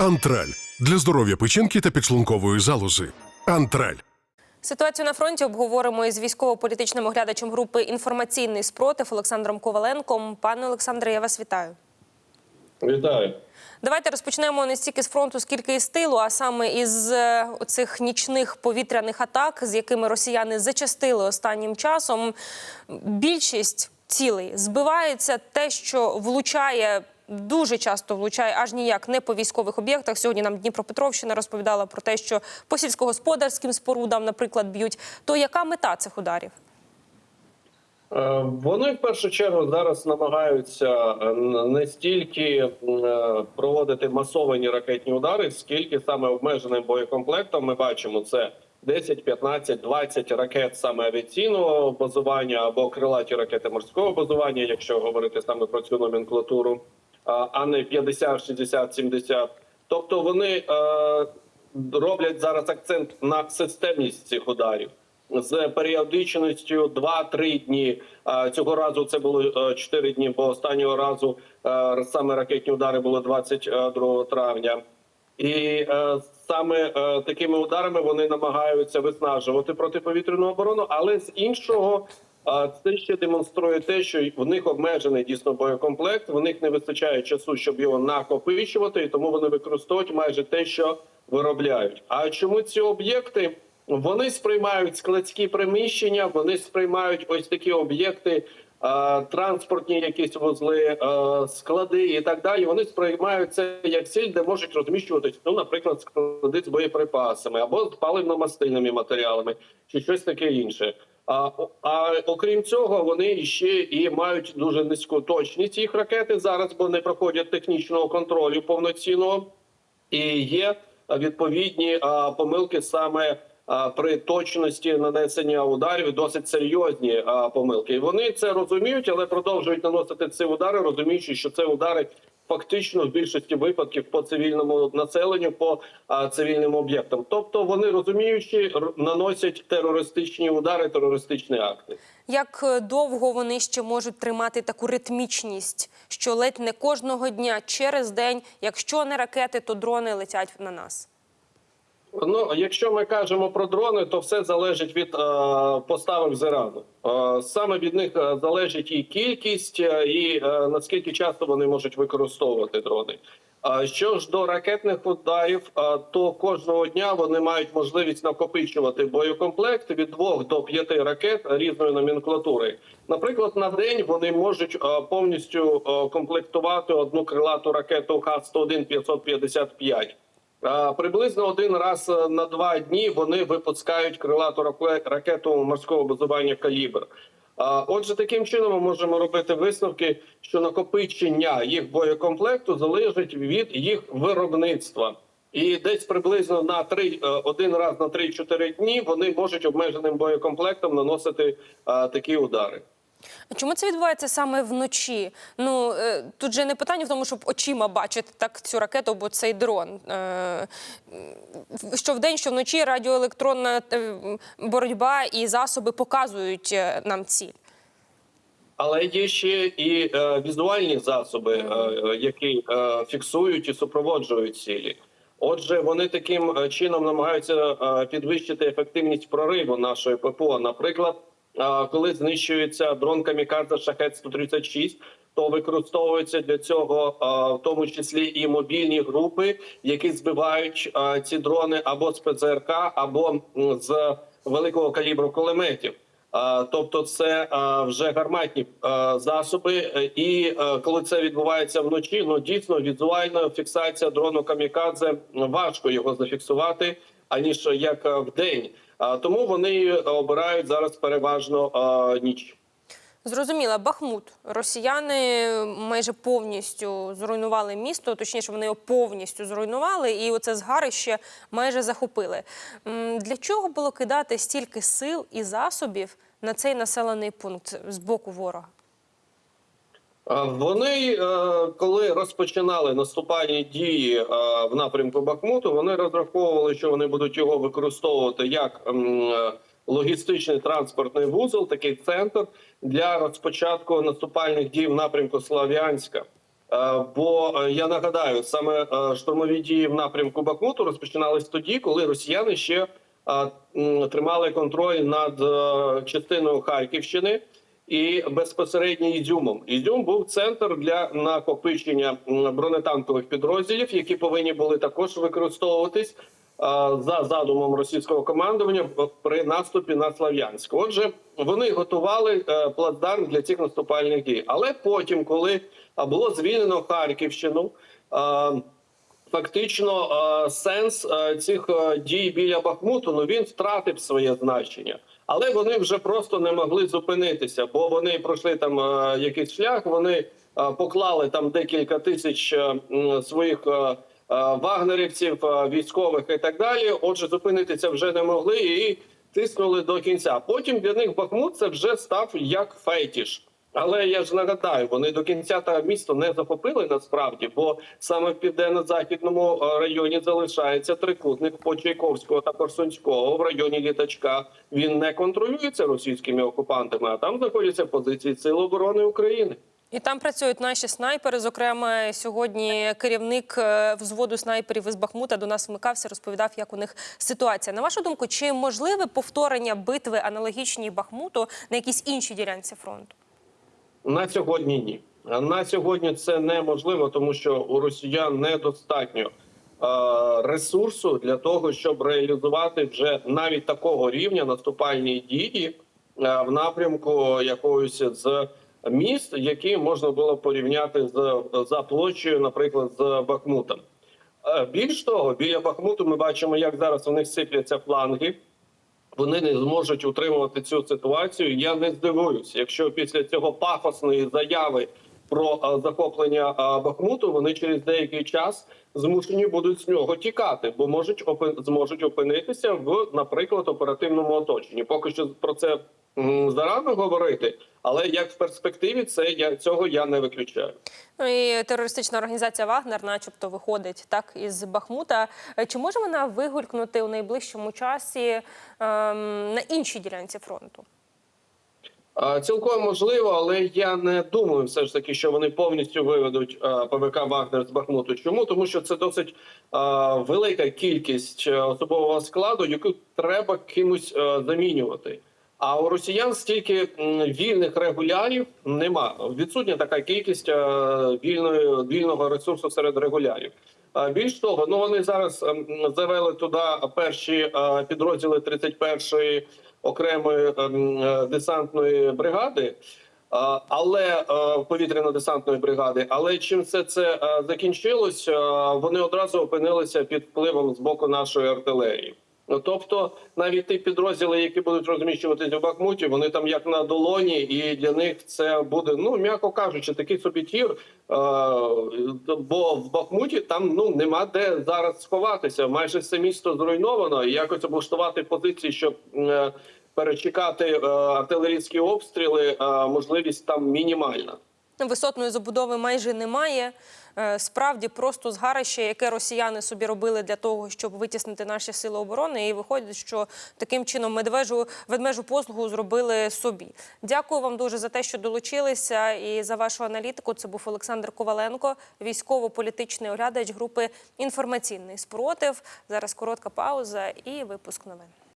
Антраль для здоров'я печінки та підшлункової залози. Антраль. Ситуацію на фронті обговоримо із військово-політичним оглядачем групи інформаційний спротив Олександром Коваленком. Пане Олександре, я вас вітаю. Вітаю. Давайте розпочнемо не стільки з фронту, скільки із тилу, а саме із е, оцих нічних повітряних атак, з якими росіяни зачастили останнім часом. Більшість цілей збивається те, що влучає. Дуже часто влучає аж ніяк не по військових об'єктах. Сьогодні нам Дніпропетровщина розповідала про те, що по сільськогосподарським спорудам, наприклад, б'ють. То яка мета цих ударів? Е, Вони в першу чергу зараз намагаються е, не стільки е, проводити масовані ракетні удари, скільки саме обмеженим боєкомплектом ми бачимо це 10, 15, 20 ракет саме авіаційного базування або крилаті ракети морського базування, якщо говорити саме про цю номенклатуру, а не 50, 60, 70. Тобто вони роблять зараз акцент на системність цих ударів. з періодичністю 2-3 дні. Цього разу це було 4 дні, бо останнього разу саме ракетні удари були 22 травня. І саме такими ударами вони намагаються виснажувати протиповітряну оборону, але з іншого. Е, Це ще демонструє те, що в них обмежений дійсно боєкомплект. В них не вистачає часу, щоб його накопичувати, і тому вони використовують майже те, що виробляють. А чому ці об'єкти? Вони сприймають складські приміщення, вони сприймають ось такі об'єкти, транспортні якісь вузли, склади і так далі. Вони сприймають це як ціль, де можуть розміщуватись, ну, наприклад, склади з боєприпасами або з паливно-мастильними матеріалами, чи щось таке інше. А, а окрім цього, вони ще і мають дуже низьку точність їх ракети зараз, бо не проходять технічного контролю повноцінного, і є відповідні а, помилки саме а, при точності нанесення ударів досить серйозні а, помилки. І вони це розуміють, але продовжують наносити ці удари, розуміючи, що це удари фактично в більшості випадків по цивільному населенню, по а, цивільним об'єктам. Тобто вони розуміючи, наносять терористичні удари, терористичні акти. Як е, довго вони ще можуть тримати таку ритмічність, що ледь не кожного дня через день, якщо не ракети, то дрони летять на нас? Ну, якщо ми кажемо про дрони, то все залежить від е, поставок з Ірану. Е, саме від них е, залежить і кількість, е, і е, наскільки часто вони можуть використовувати дрони. А що ж до ракетних ударів, е, то кожного дня вони мають можливість накопичувати боєкомплект від 2 до 5 ракет різної номенклатури. Наприклад, на день вони можуть повністю комплектувати одну крилату ракету Х-101 555. А, Приблизно один раз е, на два дні вони випускають крилату раке- ракету морського базування калібр. А, Отже, таким чином ми можемо робити висновки, що накопичення їх боєкомплекту залежить від їх виробництва. І десь приблизно на три е, один раз на 3-4 дні вони можуть обмеженим боєкомплектом наносити такі удари. Чому це відбувається саме вночі? Ну е, тут же не питання в тому, щоб очима бачити так цю ракету або цей дрон. Е, Що вдень, що вночі радіоелектронна е, боротьба і засоби показують нам ціль. Але є ще і е, візуальні засоби, е, які е, фіксують і супроводжують цілі. Отже, вони таким чином намагаються підвищити ефективність прориву нашої ППО. Наприклад, коли знищується дрон Камікадзе Шахет 136 то використовуються для цього, в тому числі і мобільні групи, які збивають ці дрони або з ПЗРК, або з великого калібру кулеметів. Тобто, це вже гарматні засоби, і коли це відбувається вночі, ну дійсно візуальна фіксація дрону камікадзе важко його зафіксувати аніж як а, вдень. Тому вони обирають зараз переважно ніч. Зрозуміла, Бахмут. Росіяни майже повністю зруйнували місто, точніше, вони його повністю зруйнували, і оце згарище майже захопили. Для чого було кидати стільки сил і засобів на цей населений пункт з боку ворога? А, Вони, е, коли розпочинали наступальні дії е, в напрямку Бахмуту, вони розраховували, що вони будуть його використовувати як е, логістичний транспортний вузол, такий центр для розпочатку наступальних дій в напрямку Слав'янська. Е, Бо е, я нагадаю, саме е, штурмові дії в напрямку Бахмуту розпочинались тоді, коли росіяни ще е, тримали контроль над е, частиною Харківщини і безпосередньо Ізюмом. Ізюм був центр для накопичення бронетанкових підрозділів, які повинні були також використовуватись за задумом російського командування при наступі на Слав'янськ. Отже, вони готували е, плацдарм для цих наступальних дій. Але потім, коли було звільнено Харківщину. Фактично сенс е, цих е, дій біля Бахмуту ну він втратив своє значення, але вони вже просто не могли зупинитися, бо вони пройшли там е, якийсь шлях. Вони е, поклали там декілька тисяч е, своїх вагнерівців, військових і так далі. Отже, зупинитися вже не могли і тиснули до кінця. Потім для них Бахмут це вже став як фетіш. Але я ж нагадаю, вони до кінця та місто не захопили насправді, бо саме в південно-західному е, районі залишається трикутник по Чайковського та Корсунського в районі літачка. Він не контролюється російськими окупантами, а там знаходяться позиції Сил оборони України. І там працюють наші снайпери. Зокрема, сьогодні керівник е, взводу снайперів із Бахмута до нас вмикався, розповідав, як у них ситуація. На вашу думку, чи можливе повторення битви аналогічній Бахмуту на якійсь іншій ділянці фронту? На сьогодні ні. На сьогодні це неможливо, тому що у росіян недостатньо е, ресурсу для того, щоб реалізувати вже навіть такого рівня наступальні дії е, в напрямку якогось з міст, які можна було порівняти з за площею, наприклад, з Бахмутом. Е, Більш того, біля Бахмуту ми бачимо, як зараз у них сипляться фланги вони не зможуть утримувати цю ситуацію. Я не здивуюсь, якщо після цього пафосної заяви про захоплення Бахмуту вони через деякий час змушені будуть з нього тікати, бо можуть опи- зможуть опинитися в, наприклад, оперативному оточенні. Поки що про це зарано говорити, але як в перспективі це я цього я не виключаю. Ну і терористична організація Вагнер, начебто, виходить так із Бахмута. Е, Чи може вона вигулькнути у найближчому часі ем, на іншій ділянці фронту? А, Цілком можливо, але я не думаю, все ж таки, що вони повністю виведуть а, ПВК Вагнер з Бахмуту. Чому тому, що це досить а, велика кількість е, особового складу, яку треба кимось е, замінювати. А у росіян стільки вільних регулярів нема. Відсутня така кількість е, вільної вільного ресурсу серед регулярів. Більш того, ну вони зараз ем, завели туди перші е, підрозділи 31-ї окремої ем, е, десантної бригади, але повітряно-десантної бригади. Але чим все це закінчилось, вони одразу опинилися під впливом з боку нашої артилерії. Ну, тобто, навіть ті підрозділи, які будуть розміщуватись у Бахмуті, вони там як на долоні, і для них це буде, ну м'яко кажучи, такий собі тір. Бо в Бахмуті там ну нема де зараз сховатися. Майже все місто зруйновано, і якось облаштувати позиції, щоб е, перечекати е, артилерійські обстріли, можливість там мінімальна. Висотної забудови майже немає. Е, Справді просто згарище, яке росіяни собі робили для того, щоб витіснити наші сили оборони. І виходить, що таким чином медвежу ведмежу послугу зробили собі. Дякую вам дуже за те, що долучилися, і за вашу аналітику. Це був Олександр Коваленко, військово-політичний оглядач групи інформаційний спротив. Зараз коротка пауза і випуск новин.